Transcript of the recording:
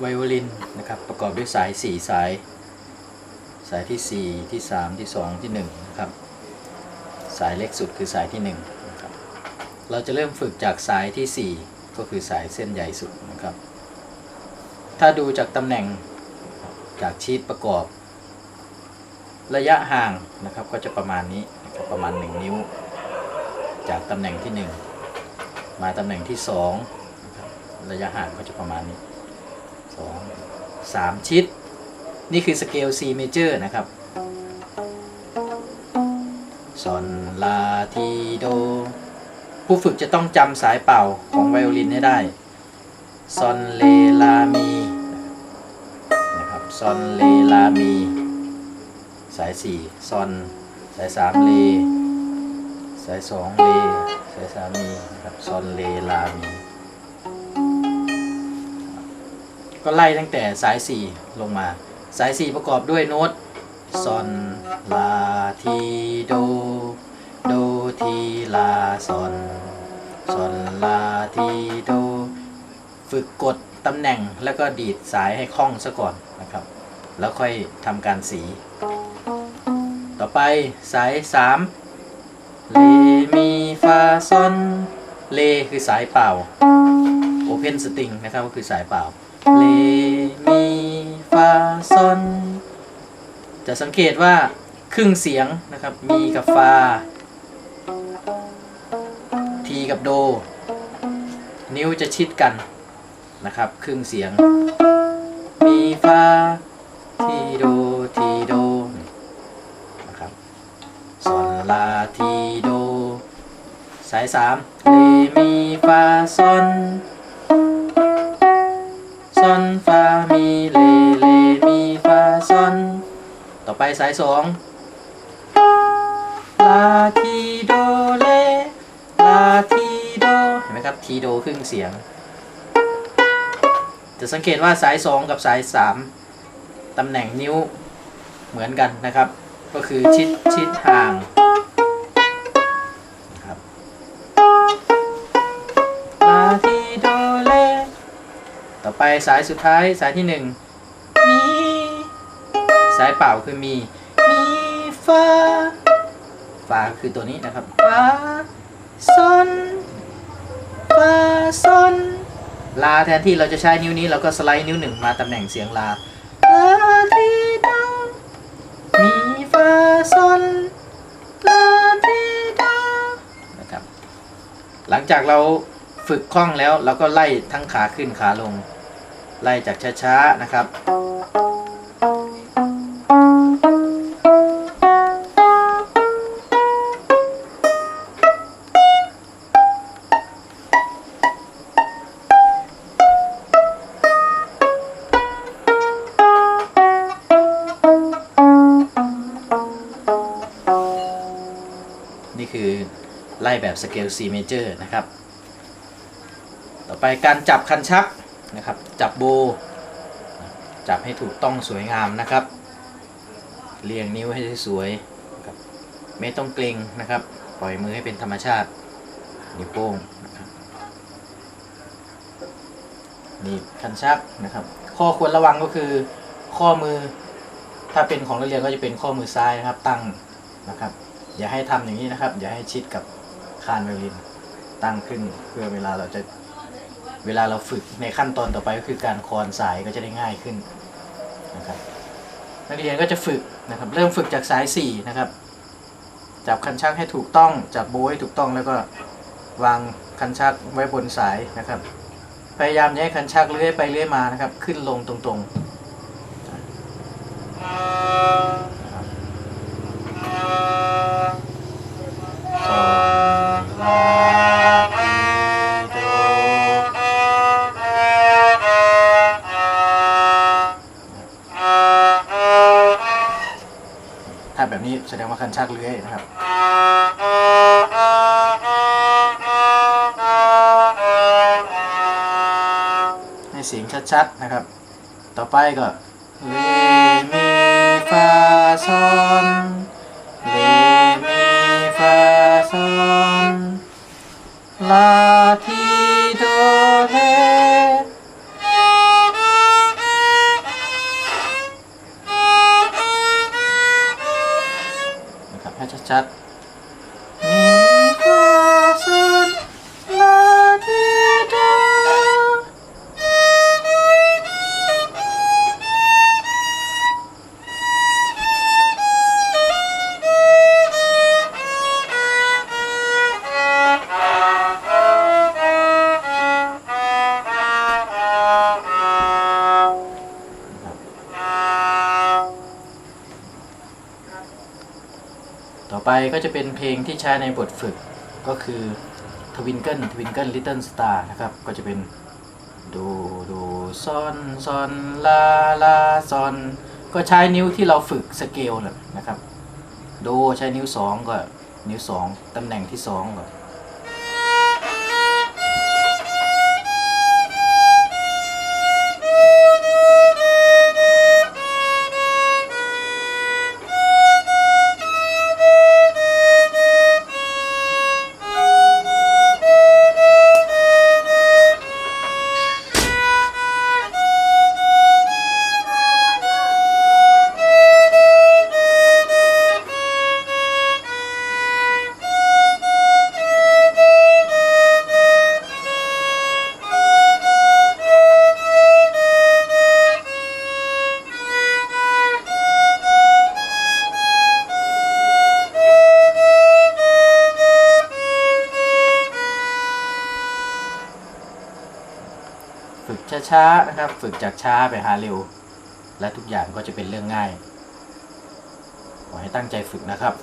ไวโอลินนะครับประกอบด้วยสาย 4 สาย สายที่ 4 ที่ 3 ที่ 2 ที่1นะครับสายเล็กสุดคือสายที่1นะครับเราจะเริ่มฝึกจากสายที่ 4 ก็คือสายเส้นใหญ่สุดนะครับ ถ้าดูจากตำแหน่งจากชีตประกอบ ระยะห่างนะครับก็จะประมาณนี้นะครับประมาณ 1 นิ้ว จากตำแหน่งที่ 1 มาตำแหน่งที่2นะครับระยะห่างก็จะประมาณนี้ 2 3ชิด นี่คือสเกล C major นะครับซอนลาทีโด ผู้ฝึกจะต้องจำสายเป่าของไวโอลินให้ได้ซอนเลลามีนะครับซอนเลลามี สาย4ซอนสาย3เล สาย2เล สาย3มีนะครับซอนเลลามี ก็ไล่ตั้งแต่สาย 4 ลงมา สาย 4 ประกอบด้วยโน้ตซอนลาทีโดโดทีลาซอนซอนลาทีโดฝึกกดตำแหน่งแล้วก็ดีดสายให้คล่องซะก่อนนะครับ แล้วค่อยทำการสี ต่อไปสาย 3 เลมีฟาซอนเลคือสายเป่าโอเพนสตริงนะครับก็คือสายเป่า เลมีฟาซอนจะสังเกตว่าครึ่งเสียงนะครับ มีกับฟา ทีกับโด นิ้วจะชิดกันนะครับ ครึ่งเสียง มีฟา ทีโด ทีโดนะครับซอนลา ทีโด สายสามเลมีฟาซอนซอน ฟามีเลเลมีฟาซอนต่อไปสายสองลาทีโดเลลาทีโดเห็นไหมครับทีโดครึ่งเสียง จะสังเกตว่าสายสองกับสายสามตำแหน่งนิ้วเหมือนกันนะครับ ก็คือชิดชิดห่าง ไปสายสุดท้ายสายที่หนึ่งมีสายเปล่าคือมีมีฟาฟาคือตัวนี้นะครับฟาซนฟาซนลาแทนที่เราจะใช้นิ้วนี้เราก็สไลด์นิ้วหนึ่งมาตำแหน่งเสียงลาลาทีโดมีฟาซนลาทีโดนะครับ หลังจากเราฝึกคล่องแล้วเราก็ไล่ทั้งขาขึ้นขาลง ไล่จากช้าๆนะครับ นี่คือไล่แบบสเกล C major นะครับ ต่อไปการจับคันชัก นะครับ จับโบ จับให้ถูกต้องสวยงามนะครับ เรียงนิ้วให้สวยไม่ต้องเกร็งนะครับ ปล่อยมือให้เป็นธรรมชาตินิ้วโป้งนี่คันชักนะครับ ข้อควรระวังก็คือข้อมือถ้าเป็นของนักเรียนก็จะเป็นข้อมือซ้ายนะครับ ตั้งนะครับ อย่าให้ทำอย่างนี้นะครับ อย่าให้ชิดกับคานไวโอลินตั้งขึ้นเพื่อเวลาเราจะ เวลาเราฝึกในขั้นตอนต่อไปก็คือการคอนสายก็จะได้ง่ายขึ้นนะครับนักเรียนก็จะฝึกนะครับเริ่มฝึกจากสาย4นะครับจับคันชักให้ถูกต้องจับโบว์ให้ถูกต้องแล้วก็วางคันชักไว้บนสายนะครับ พยายามย้าให้คันชักเลื้อยไปเลื้อยมานะครับ ขึ้นลงตรงๆ แบบนี้แสดงว่าคันชักเลื้อยนะครับให้เสียงชัดๆนะครับ ต่อไปก็เลมีฟาซอนเลมีฟาซอนลาที ต่อไปก็จะเป็นเพลงที่ใช้ในบทฝึกก็คือ Twinkle Twinkle Little Star นะครับ ก็จะเป็นโดโดซอนซอนลาลาซอนก็ใช้นิ้วที่เราฝึกสเกลนะครับ โดใช้นิ้วสองก็นิ้วสองตำแหน่งที่สองก่ ฝึกช้าๆนะครับ ฝึกจากช้าไปหาเร็ว และทุกอย่างก็จะเป็นเรื่องง่าย ขอให้ตั้งใจฝึกนะครับ